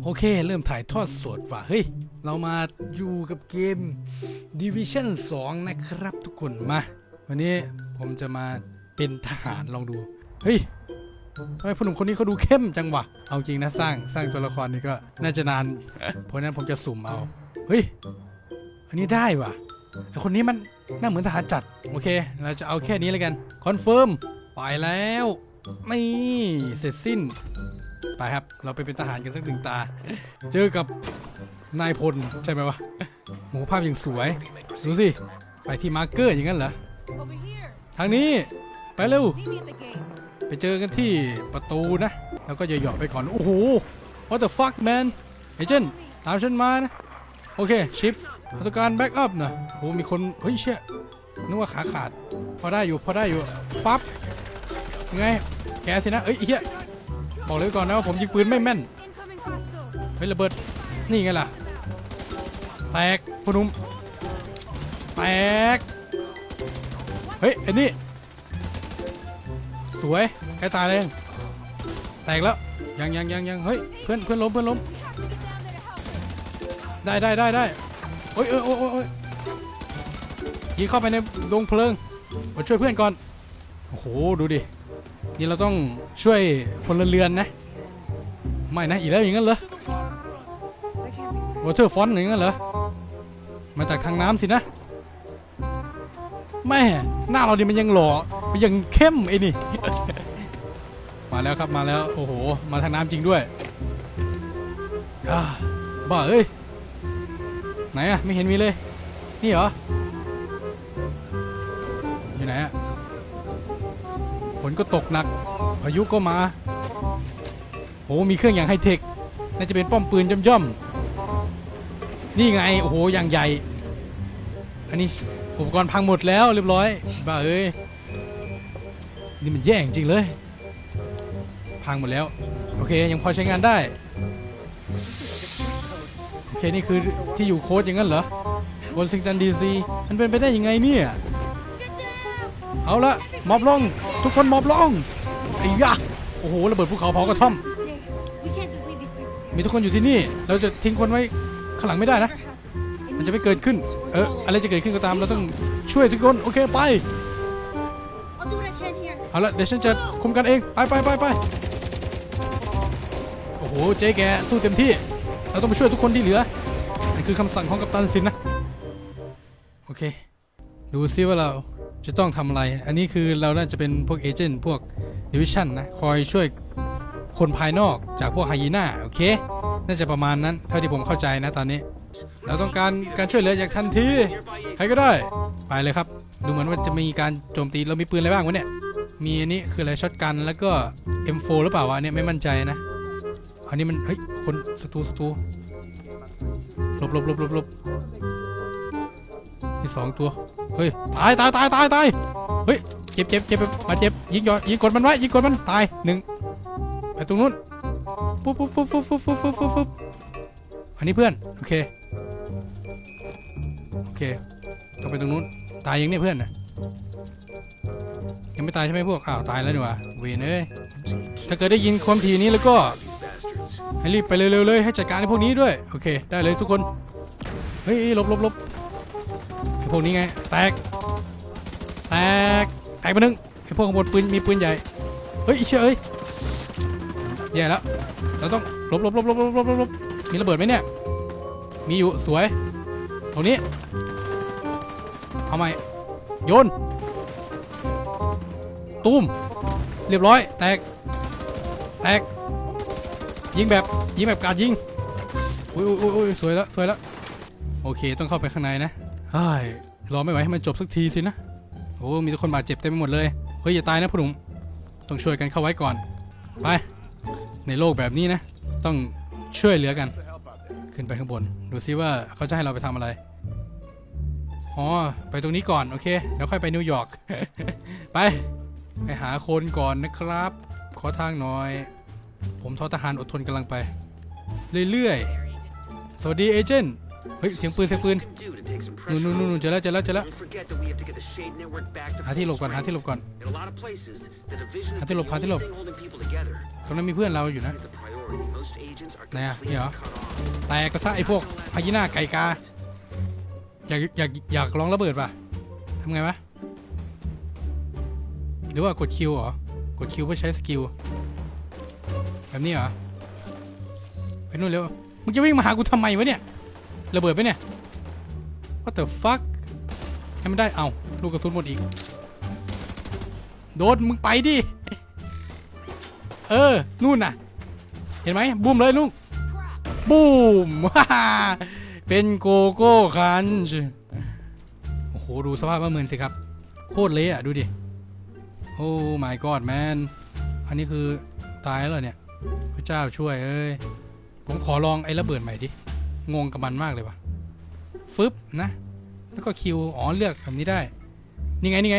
โอเค เริ่มถ่ายทอดสดว่ะ เฮ้ย เรามาอยู่กับเกม Division 2 นะครับทุกคนมา วันนี้ผมจะมาเป็นทหารลองดู เฮ้ยทำไมผู้หนุ่มคนนี้เขาดูเข้มจังวะ เอาจริงนะสร้างสร้างตัวละครนี่ก็น่าจะนาน เพราะนั้นผมจะสุ่มเอา เฮ้ย อันนี้ได้ว่ะไอคนนี้มันน่าเหมือนทหารจัด โอเค เราจะเอาแค่นี้แล้วกัน คอนเฟิร์ม ไปแล้ว นี่ เสร็จสิ้น ไปครับ เราไปเป็นทหารกันสักหนึ่งตา เจอกับนายพลใช่ไหมวะหมูภาพอย่างสวย ดูสิ ไปที่มาร์เกอร์อย่างนั้นเหรอ ทางนี้ ไปเร็ว ไปเจอกันที่ประตูนะ แล้วก็อย่าหยอกไปก่อน โอ้โห what the fuck man เอเจนต์ตามฉันมานะ โอเค ชิปต้องการแบ็กอัพนะโอ้มีคน เฮ้ยเชี่ยนึกว่าขาขาด พอได้อยู่ พอได้อยู่ ปั๊บ ยังไง แกสินะ เอ้ยเฮีย บอกเลยก่อนนะว่าผมยิงปืนไม่แม่น เฮ้ยระเบิด นี่ไงล่ะ แตกพนุ่มแตก เฮ้ยไอ้นี่ สวยใกล้ตายเลยยังแตกแล้ว ยังยังยังยังเฮ้ยเพื่อนเพื่อนล้มเพื่อนล้ม ได้ได้ได้ได้โอ้ยโอ้ยโอ้ยโอ้ยยิงเข้าไปในดงเพลิง มาช่วยเพื่อนก่อน โอ้โห ดูดิ นี่เราต้องช่วยพลเรือนนะ ไม่นะอีกแล้วอย่างนั้นเหรอวอเตอร์ฟอนต์อย่างนั้นเหรอ มาจากทางน้ำสินะ แม่ หน้าเราดิมันยังหล่อมันยังเข้มไอ้นี่ มาแล้วครับมาแล้ว โอ้โห มาทางน้ำจริงด้วยบ้าเอ้ย ไหนอะไม่เห็นมีเลย นี่เหรอ นก็ตกหนัก พายุก็มาโอ้มีเครื่องอย่างไฮเทค น่าจะเป็นป้อมปืนย่อมๆ นี่ไง โอ้โห อย่างใหญ่ อันนี้อุปกรณ์พังหมดแล้วเรียบร้อย บ้าเอ้ย นี่มันแย่จริงเลย พังหมดแล้ว โอเค ยังพอใช้งานได้ โอเค นี่คือที่อยู่โค้ดอย่างนั้นเหรอบนซิงจันดีซี มันเป็นไปได้ยังไงเนี่ย เอาละมอบลง ทุกคนมอบลงไอ้ยะโอ้โหระเบิดภูเขาเผากระท่อม มีทุกคนอยู่ที่นี่ เราจะทิ้งคนไว้ข้างหลังไม่ได้นะ มันจะไม่เกิดขึ้น เอออะไรจะเกิดขึ้นก็ตามเราต้องช่วยทุกคนโอเคไปเอาละเดี๋ยวฉันจะคุมกันเองไปไปไปไปโอ้โหเจ๊แกสู้เต็มที่ เราต้องไปช่วยทุกคนที่เหลือนั่นคือคำสั่งของกัปตันสินนะโอเค ดูซิว่าเรา จะต้องทำอะไร อันนี้คือเราน่าจะเป็นพวกเอเจนต์พวกดิวิชั่นนะคอยช่วยคนภายนอกจากพวกไฮยีน่าโอเค น่าจะประมาณนั้น เท่าที่ผมเข้าใจนะตอนนี้ เราต้องการการช่วยเหลืออย่างทันที ใครก็ได้ ไปเลยครับ ดูเหมือนว่าจะมีการโจมตี เรามีปืนอะไรบ้างวะเนี่ย มีอันนี้คืออะไรช็อตกัน แล้วก็ M4 หรือเปล่าวะอันเนี่ยไม่มั่นใจนะ อันนี้มัน เฮ้ย คนศัตรูศัตรูหลบหลบหลบหลบหลบมีสองตัว เฮ้ยตายตายตายตายตายเฮ้ยเจ็บเจ็บเจ็บมาเจ็บยิงยอยิงกดมันไว้ยิงกดมันตายหนึ่งไปตรงนู้นปุ๊บปุ๊บปุ๊บปุ๊บปุ๊บปุ๊บปุ๊บปุ๊บปุ๊บอันนี้เพื่อนโอเคโอเคต้องไปตรงนู้นตายยังเนี่ยเพื่อนนะยังไม่ตายใช่ไหมพวกอ้าวตายแล้วนี่ว่าเวนเอ้ยถ้าเกิดได้ยินความทีนี้แล้วก็ให้รีบไปเร็วๆเลยให้จัดการไอ้พวกนี้ด้วยโอเค ได้เลยทุกคนเฮ้ยหลบหลบหลบ พวกนี้ไง แตก แตก แตกไปนึงไอ้พวกขบวนปืนมีปืนใหญ่ เฮ้ยเชื่อเอ้ยแย่แล้ว เราต้องลบลบลบลบลบลบลบมีระเบิดไหมเนี่ย มีอยู่สวย ตรงนี้ เอาไหมโยน ตูม เรียบร้อย แตก แตก ยิงแบบ ยิงแบบการยิงอุ้ยอุ้ยอุ้ยสวยแล้ว สวยแล้ว โอเค ต้องเข้าไปข้างในนะเฮ้ย รอไม่ไหวให้มันจบสักทีสินะ โอ้ มีทุกคนบาดเจ็บเต็มไปหมดเลย เฮ้ยอย่าตายนะพ่อหนุ่มต้องช่วยกันเข้าไว้ก่อน ไป ในโลกแบบนี้นะ ต้องช่วยเหลือกัน ขึ้นไปข้างบน ดูซิว่าเขาจะให้เราไปทำอะไร อ๋อ ไปตรงนี้ก่อน โอเค แล้วค่อยไปนิวยอร์ก ไป ไปหาคนก่อนนะครับ ขอทางหน่อย ผมทอทหารอดทนกำลังไป เรื่อยๆ สวัสดีเอเจนต์ เฮ้ยเสียงปืนเสียงปืนนู่นนู่นนู่นเจอแล้วเจอแล้วเจอแล้วหาที่หลบก่อนหาที่หลบก่อนหาที่หลบหาที่หลบตรงนั้นมีเพื่อนเราอยู่นะไหนอะนี่เหรอแตกก็ซะไอ้พวกพายิน่าไก่กาอยากอยากอยากลองระเบิดป่ะทำไงวะหรือว่ากดคิวเหรอกดคิวเพื่อใช้สกิลแบบนี้เหรอไปนู่นเร็วมึงจะวิ่งมาหากูทำไมวะเนี่ย ระเบิดไปเนี่ย What the fuck ให้มันได้เอาลูกกระสุนหมดอีก โดนมึงไปดิ เออ นู่นน่ะ เห็นไหมบูมเลยลุงบูมเป็นโกโก้คันช์โอ้โห ดูสภาพบ้านเมืองสิครับ โคตรเละอะ ดูดิ โอ้ my god man อันนี้คือตายแล้วเนี่ย พระเจ้าช่วยเอ้ย ผมขอลองไอ้ระเบิดใหม่ดิ งงกับมันมากเลยว่ะฟึบนะ แล้วก็คิวอ๋อเลือกแบบนี้ได้ นี่ไงนี่ไง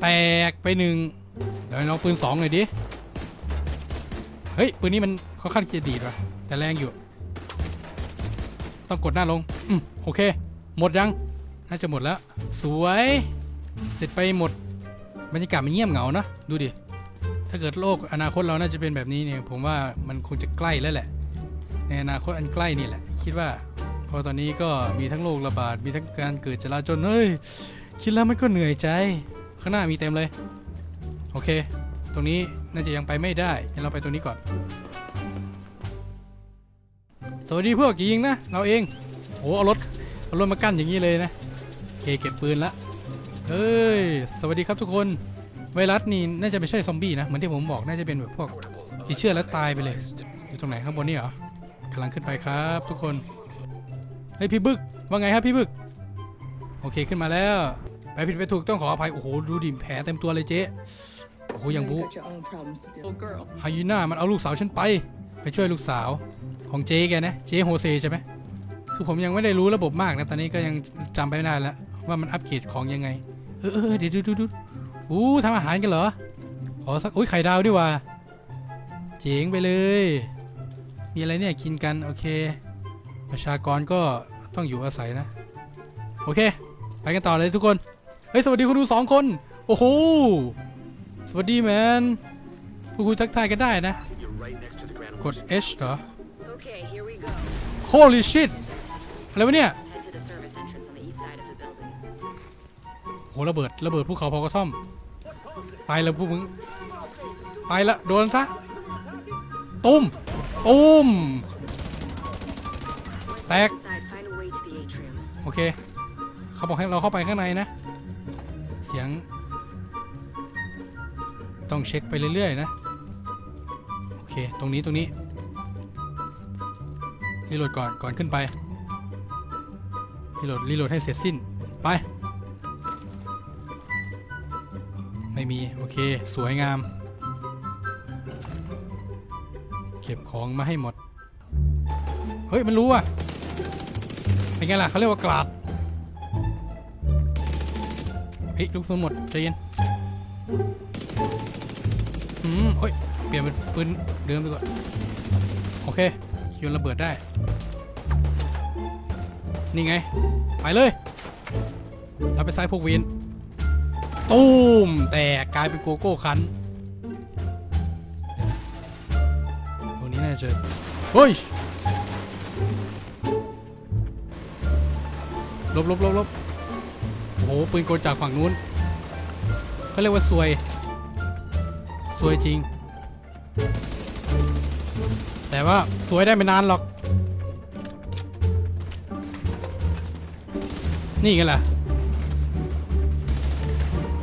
แตกไปหนึ่งเดี๋ยวลองปืนสองหน่อยดิ เฮ้ย ปืนนี้มันค่อนข้างจะดีดว่ะ แต่แรงอยู่ ต้องกดหน้าลง อืมโอเค หมดยัง น่าจะหมดแล้ว สวย เสร็จไปหมด บรรยากาศมันเงียบเหงาเนอะดูดิ ถ้าเกิดโลกอนาคตเราน่าจะเป็นแบบนี้เนี่ย ผมว่ามันคงจะใกล้แล้วแหละ ในอนาคตอันใกล้นี่แหละ คิดว่า เพราะตอนนี้ก็มีทั้งโรคระบาดมีทั้งการเกิดจลาจลเฮ้ยคิดแล้วมันก็เหนื่อยใจ ข้างหน้ามีเต็มเลย โอเค ตรงนี้น่าจะยังไปไม่ได้งั้นเราไปตรงนี้ก่อน สวัสดีพวกยิงนะ เราเองโอ้เอารถเอารถมากั้นอย่างนี้เลยนะโอเคเก็บปืนละเอ้ย สวัสดีครับทุกคน ไวรัสนี่น่าจะไม่ใช่ซอมบี้นะ เหมือนที่ผมบอกน่าจะเป็นแบบพวกติดเชื้อแล้วตายไปเลย อยู่ตรงไหนข้างบนนี่เหรอ กำลังขึ้นไปครับทุกคน เฮ้ยพี่บึกว่าไงครับพี่บึก โอเคขึ้นมาแล้วไปผิดไปถูกต้องขออภัย โอ้โห ดูดิแผลเต็มตัวเลยเจ๊ โอ้โหอย่างบู You got your own problems to deal with. girl. ฮายูน่ามันเอาลูกสาวฉันไป ไปช่วยลูกสาวของเจ๊แกนะ เจ๊โฮเซใช่ไหมคือผมยังไม่ได้รู้ระบบมากนะ ตอนนี้ก็ยังจำไปไม่ได้แล้ว ว่ามันอัปเกรดของยังไง เออเออเดี๋ยวดูดูดูอู้ทำอาหารกันเหรอ ขอสัก อุ้ยไข่ดาวด้วยว่ะเจ๋งไปเลย มีอะไรเนี่ยกินกันโอเค ประชากรก็ต้องอยู่อาศัยนะ โอเค ไปกันต่อเลยทุกคนเฮ้ยสวัสดีคุณดูสองคน โอ้โหสวัสดีแมนพูดคุยทักทายกันได้นะ You're right next to the ground. กด H เหรอ Okay, here we go. Holy shit อะไรวะเนี่ย Head to the service entrance on the east side of the building. โหระเบิดระเบิดภูเขาพอกระท่อมไปแล้วพวกมึงไปละโดนซะตุ้ม ตุ้ม แตก โอเค เขาบอกให้เราเข้าไปข้างในนะ เสียง ต้องเช็คไปเรื่อย ๆ นะ โอเค ตรงนี้ตรงนี้รีโหลดก่อนก่อนขึ้นไปรีโหลดรีโหลดให้เสร็จสิ้น ไป ไม่มี โอเค สวยงาม เก็บของมาให้หมด เฮ้ย มันรู้อะเป็นไงล่ะเขาเรียกว่ากลาดเฮ้ยลูกกระสุนหมดใจเย็นอืมโอ้ย เปลี่ยนเป็นปืนเดิมดีกว่าโอเคโยนระเบิดได้ นี่ไง ไปเลยเราไปซ้ายพวกเวนตูมแต่กลายเป็นโกโก้คัน เดี๋ยวนะตัวนี้น่าจะเฮ้ยลบลบลบลบโอ้โห ปืนกลจากฝั่งนู้นเขาเรียกว่าซวย ซวยจริง แต่ว่าสวยได้ไม่นานหรอก นี่ไงล่ะ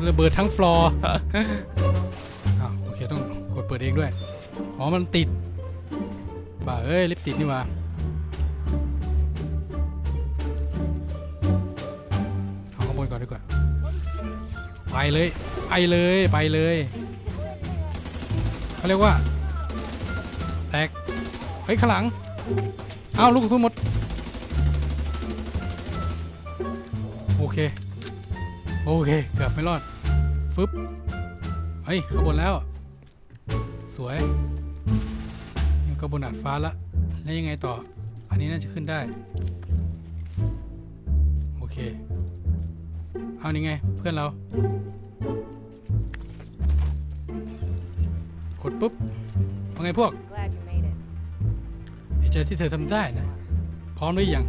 ระเบิดทั้งฟลอร์ อ้าวโอเค ต้องกดเปิดเองด้วย อ๋อ มันติด บ้าเอ้ยลิฟติดนี่ว่าเอาข้างบนก่อนดีกว่า ไปเลย ไปเลยไปเลยเขาเรียกว่า แตก เฮ้ย ข้างหลัง เอาลูกกระสุนหมด โอเค โอเค เกือบไม่รอด ฟึบ เฮ้ย ข้างบนแล้ว สวย ก็บนดาดฟ้าละ แล้วยังไงต่อ อันนี้น่าจะขึ้นได้ โอเค เอานี่ไง เพื่อนเรา กดปุ๊บว่าไงพวก Glad you made it. ใจที่เธอทำได้นะ พร้อมหรือยัง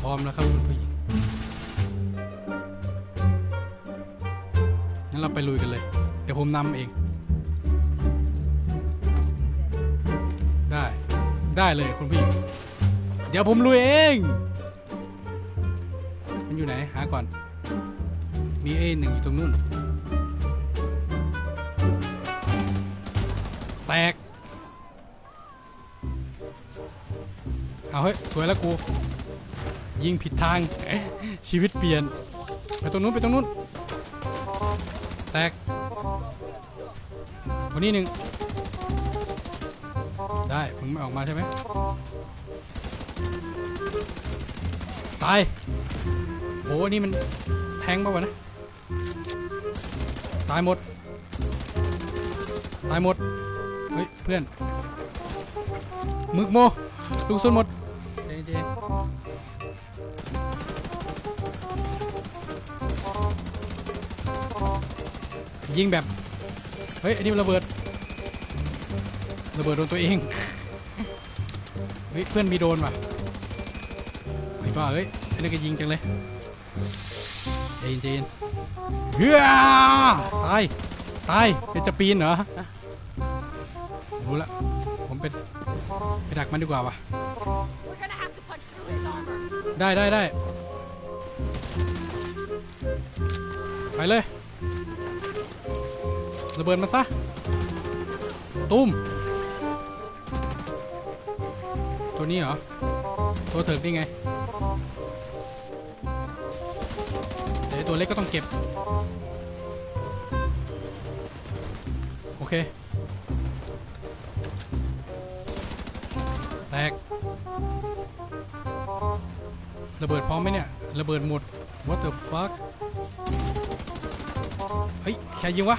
พร้อมแล้วครับคุณผู้หญิงงั้นเราไปลุยกันเลย เดี๋ยวผมนำเอง ได้เลยคุณผู้หญิง เดี๋ยวผมลุยเอง มันอยู่ไหน หาก่อน มีเอหนึ่งอยู่ตรงนู้น แตก เอาเฮ้ย สวยแล้วกู ยิงผิดทาง ชีวิตเปลี่ยน ไปตรงนู้น ไปตรงนู้น แตกคนนี้หนึ่ง ได้มึงไม่ออกมาใช่ไหมตายโหอันนี่มันแทงป่าวะนะ ตายหมด ตายหมด เฮ้ย เพื่อน มึกโม ลูกซุนหมดเจนเจนยิงแบบ เฮ้ย อันนี้มันระเบิด ระเบิดโดนตัวเอง เฮ้ย เพื่อนมีโดนว่ะไอ้บ้าเอ้ยอันนี้ก็ยิงจังเลยเจนเจนเฮ้ยตาย ตายเป็นจะปีนเหรอ รู้ละ ผมเป็นไปดักมันดีกว่าว่ะได้ได้ได้ไปเลย ระเบิดมันซะ ตุ้ม ตัวนี้เหรอ ตัวเถิกนี่ไงเดี๋ยวตัวเล็กก็ต้องเก็บ โอเค แตก ระเบิดพร้อมไหมเนี่ย ระเบิดหมด what the fuck เฮ้ย ใครยิงวะ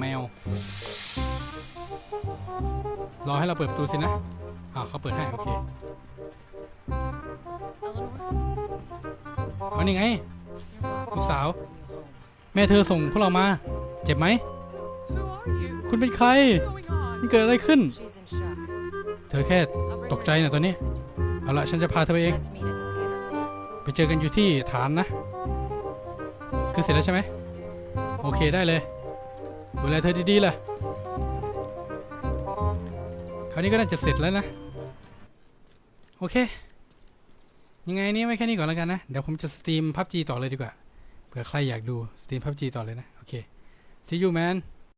แมว รอให้เราเปิดประตูสินะอ้าเขาเปิดให้โอเคเอานี่ไงลูกสาว แม่เธอส่งพวกเรามา เจ็บไหม คุณเป็นใคร มันเกิดอะไรขึ้น เธอแค่ตกใจนะตอนนี้ เอาละฉันจะพาเธอไปเอง ไปเจอกันอยู่ที่ฐานนะ คือเสร็จแล้วใช่ไหม โอเคได้เลย ดูแลเธอดีๆล่ะคราวนี้ก็น่าจะเสร็จแล้วนะ โอเค ยังไงนี่ไว้แค่นี้ก่อนแล้วกันนะ เดี๋ยวผมจะสตรีมพับจีต่อเลยดีกว่า เผื่อใครอยากดูสตรีมพับจีต่อเลยนะ โอเค see you man